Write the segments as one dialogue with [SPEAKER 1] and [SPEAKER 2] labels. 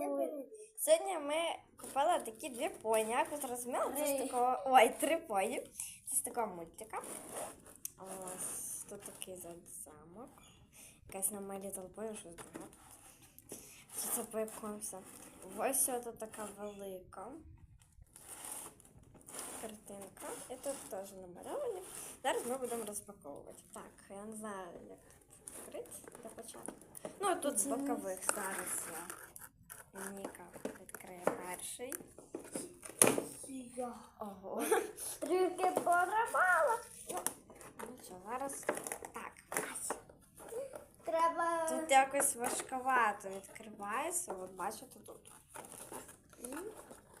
[SPEAKER 1] Привіт! Сьогодні ми купили такі дві поні. Як ви зрозуміли, це з такого. Ой, три поні. Це з такого мультика. Ось тут такий замок. Якась на My Little Pony, щось. Що це по якомусь? Ось тут така велика картинка. І тут теж намальовані. Зараз ми будемо розпаковувати. Так, я не знаю, як відкрити для початку. Ну, тут з бокових зараз я. Ніка відкриє перший. Ого.
[SPEAKER 2] Трюки поламала.
[SPEAKER 1] Ну що, зараз так.
[SPEAKER 2] Треба.
[SPEAKER 1] Тут якось важковато відкривається. От бачите тут.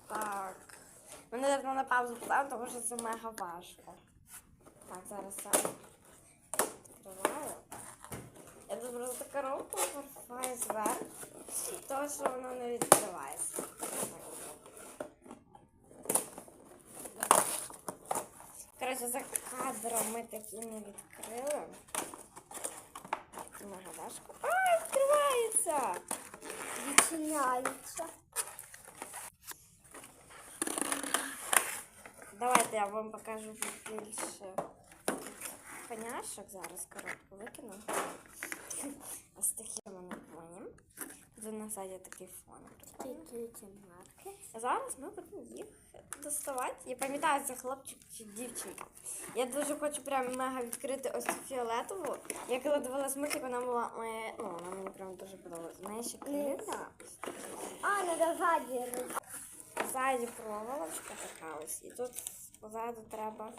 [SPEAKER 1] Так. Ми, наверное, на паузу поставимо, тому що це мега важко. Так, зараз я відкриваю. Я тут просто коробку повертаю зверху, тому що воно не відкривається. Коротше, за кадром ми такі не відкрили. Важко. А, відкривається!
[SPEAKER 2] Відчиняється.
[SPEAKER 1] Давайте я вам покажу більше коняшок. Зараз коробку викину. Ось такі вони поні. Сайті такий фон. прикольний.
[SPEAKER 2] марки.
[SPEAKER 1] Зараз ми будемо їх доставати. Я пам'ятаю, це хлопчик чи дівчинка. Я дуже хочу прям мега відкрити ось цю фіолетову. Я коли дивилась мультик, вона була моя, ну, вона мені прям дуже подобалась. В неї ще книга.
[SPEAKER 2] А, надо ззаді.
[SPEAKER 1] Ззаді проволочка така ось. І тут позаду треба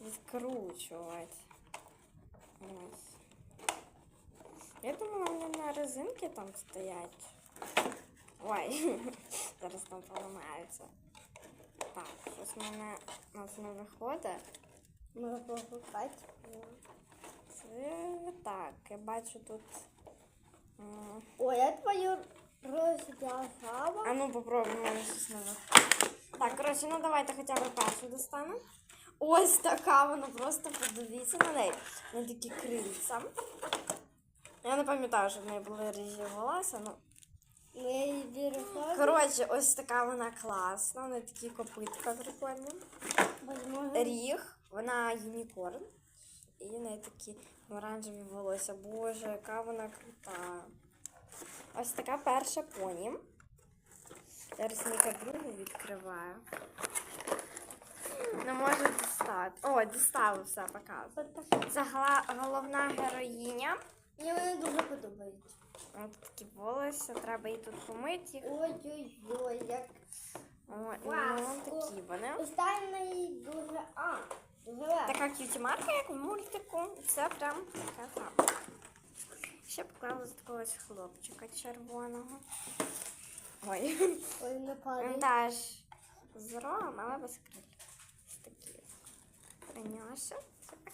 [SPEAKER 1] відкручувати. Ось. Я думала, вони на резинки там стоять. Ой, зараз там поламаються. Так, щось в мене у нас не виходить.
[SPEAKER 2] Можна покупати.
[SPEAKER 1] Це так, я бачу тут.
[SPEAKER 2] Ой, я твою розв'язала.
[SPEAKER 1] А ну попробуємо, мене щось не виходить. Так, коротше, ну давайте хоча б першу достану. Ось така вона просто подивіться на неї. На такі крильця. Я не пам'ятаю, що в неї були ріжі волосся, ну.
[SPEAKER 2] Ми.
[SPEAKER 1] Коротше, ось така вона класна, вона такі копитка прикольні. Ріг, вона юнікорн. І в неї такі оранжеві волосся. Боже, яка вона крута. Ось така перша поні. Зараз Ніка другу відкриває. Не може дістати. О, дістала все, показує. Це головна героїня.
[SPEAKER 2] Мені вони дуже подобаються.
[SPEAKER 1] Ось такі волосся, треба її тут помити. їх.
[SPEAKER 2] Ой-ой-ой, як
[SPEAKER 1] О, ну, такі вони.
[SPEAKER 2] Остання дуже. А, дуже легко.
[SPEAKER 1] Така к'юті-марка, як в мультику. Це прям така сама. Ще поклала з такого ось хлопчика червоного. Ой.
[SPEAKER 2] Ой, не падає.
[SPEAKER 1] Він теж з рогом, але без крил. Ось такі. Принявся. Так.